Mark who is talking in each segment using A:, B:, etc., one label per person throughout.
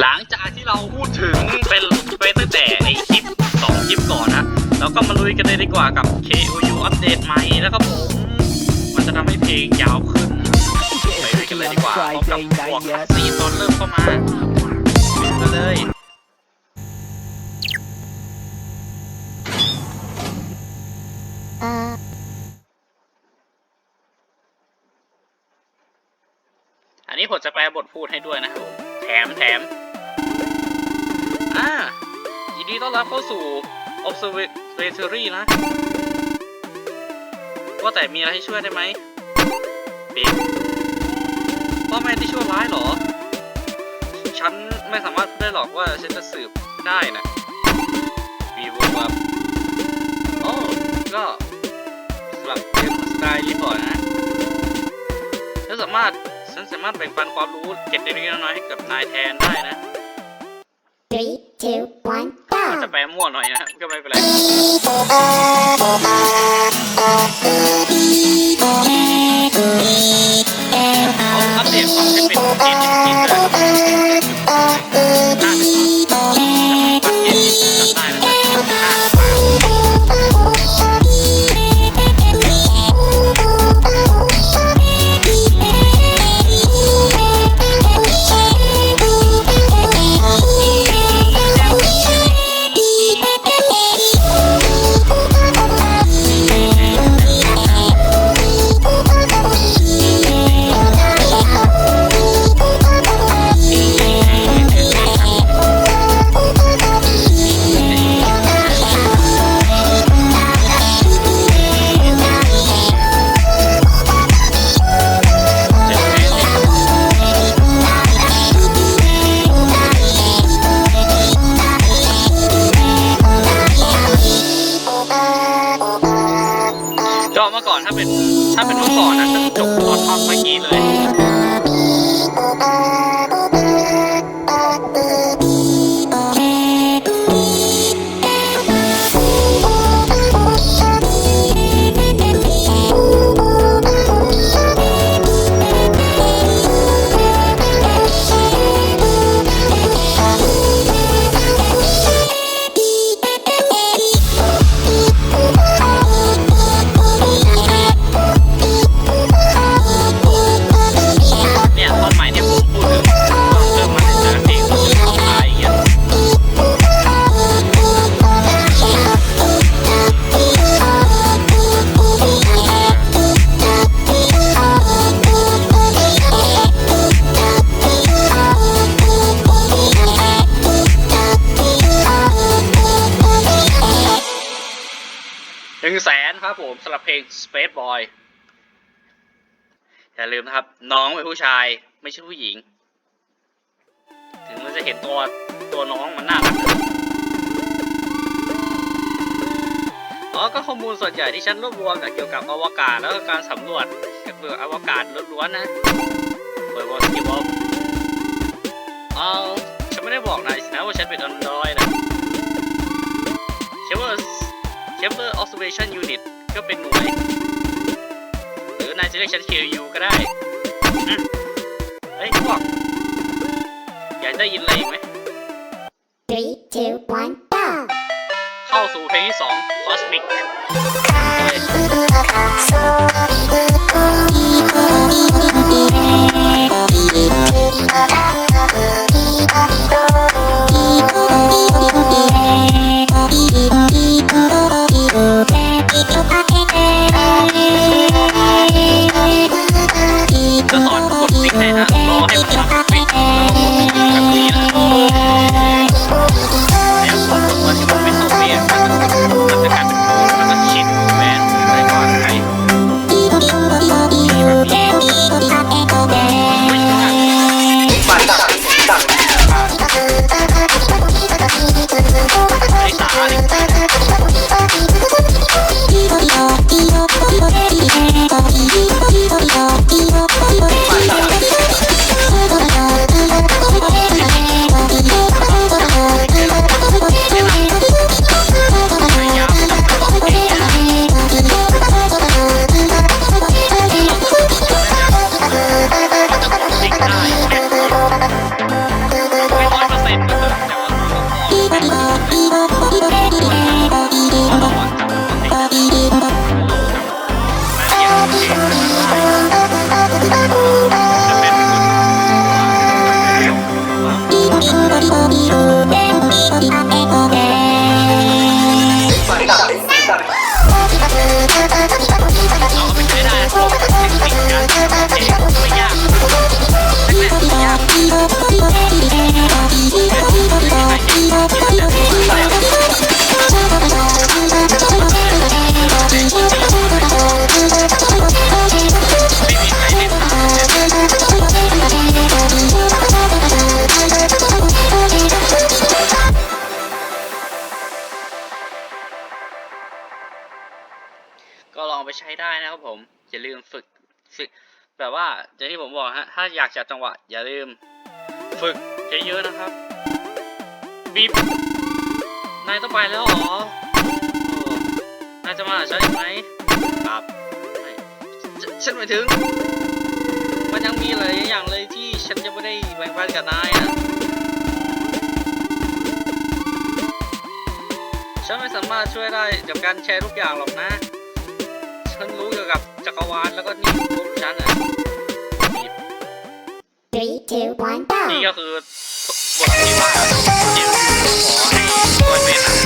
A: หลังจากที่เราพูดถึงเป็นไปตั้งแต่ไอคลิปสองคลิปก่อนนะเราก็มาลุยกันเลยดีกว่ากับ KOU อัปเดตใหม่นะครับผม มันจะทำให้เพลงยาวขึ้นไปลุยกันเลยดีกว่าพร้อมกับพวกสซีนตอนเริ่มเข้ามาลุยกันเลยอันนี้ผมจะแปลบทพูดให้ด้วยนะครับแถมแถม อ่ายินดีต้อนรับเข้าสู่ Observatory นะ ว่าแต่มีอะไรให้ช่วยได้ไหมเบมพ่อแม่ที่ชั่วร้ายเหรอ ฉันไม่สามารถได้หรอกว่าฉันจะสืบได้นะวีโวครับโอ้ก็สำหรับเรื่องสไตล์รีพอร์ตนะฉันสามารถฉันสามารถแบ่งปันความรู้เก็บเล็กๆน้อยๆให้กับนายแทนได้นะ
B: two, one,
A: อาจ
B: go!
A: จะแปลมั่วหน่อยนะก็ไม่เป็นไรเขาอัปเดตของให้เป็นเกม หนึ่งแสนครับผมสำหรับเพลง Space Boy อย่าลืมนะครับ น้องเป็นผู้ชายไม่ใช่ผู้หญิง ถึงมันจะเห็นตัวตัวน้องมันน่ารักอ๋อก็ข้อมูลส่วนใหญ่ที่ฉันรวบรวมเกี่ยวกับอวกาศแล้วก็การสำรวจเกี่ยวกับอวกาศล้วนๆนะเปิดวอลกิบอลเอาฉันไม่ได้บอกนายนะว่าฉันเป็นอันดรอยนะ Chamber Observation Unit ก็เป็นหน่วย หรือนายจะเรียกฉัน KU ก็ได้อืมเฮ้ยพวกอยากได้ยินอะไรอีกไหม
B: Three, two, one, go!
A: เข้าสู่เพลงที่สอง Cosmic จะ Yeah. แบบว่าอย่างที่ผมบอกฮะ ถ้าอยากจับจังหวะ อย่าลืม ฝึกเยอะๆนะครับบีบนายต้องไปแล้วหรอนายจะมาหาฉันไหมครับไม่ฉันหมายถึง มันยังมีหลายอย่างเลยที่ฉันยังไม่ได้แบ่งปันกับนายอะฉันไม่สามารถช่วยได้กับการแชร์ทุกอย่างหรอกนะ ฉันรู้ จักรวาลแล้วก็นี่พวกฉันอะ
B: Three, two, one,
A: นี่
B: go.
A: ก็คือบทที่ว่าเดี๋ยวขอให้ตัวเป็นอะ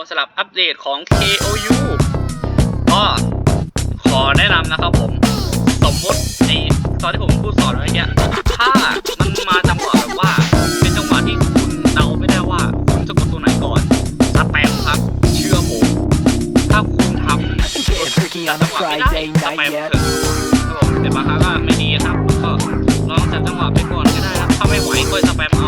A: ผมสำหรับอัปเดตของ KOU ก็ขอแนะนำนะครับผม สมมติในตอนที่ผมพูดสอนไว้เนี้ยถ้ามันมาจังหวะแบบว่า เป็นจังหวะที่คุณเดาไม่ได้ว่า คุณจะกดตัวไหนก่อนสแปมครับ เชื่อผม ถ้าคุณทำ
C: Getting freaky on a
A: จังหวะไม่ได้
C: Friday
A: สแป
C: night
A: ม
C: yet?
A: เถอะครับผมแต่บางครั้งก็ไม่ดีครับก็ลองจัดจังหวะไปก่อนก็ได้ครับถ้าไม่ไหวก็สแปม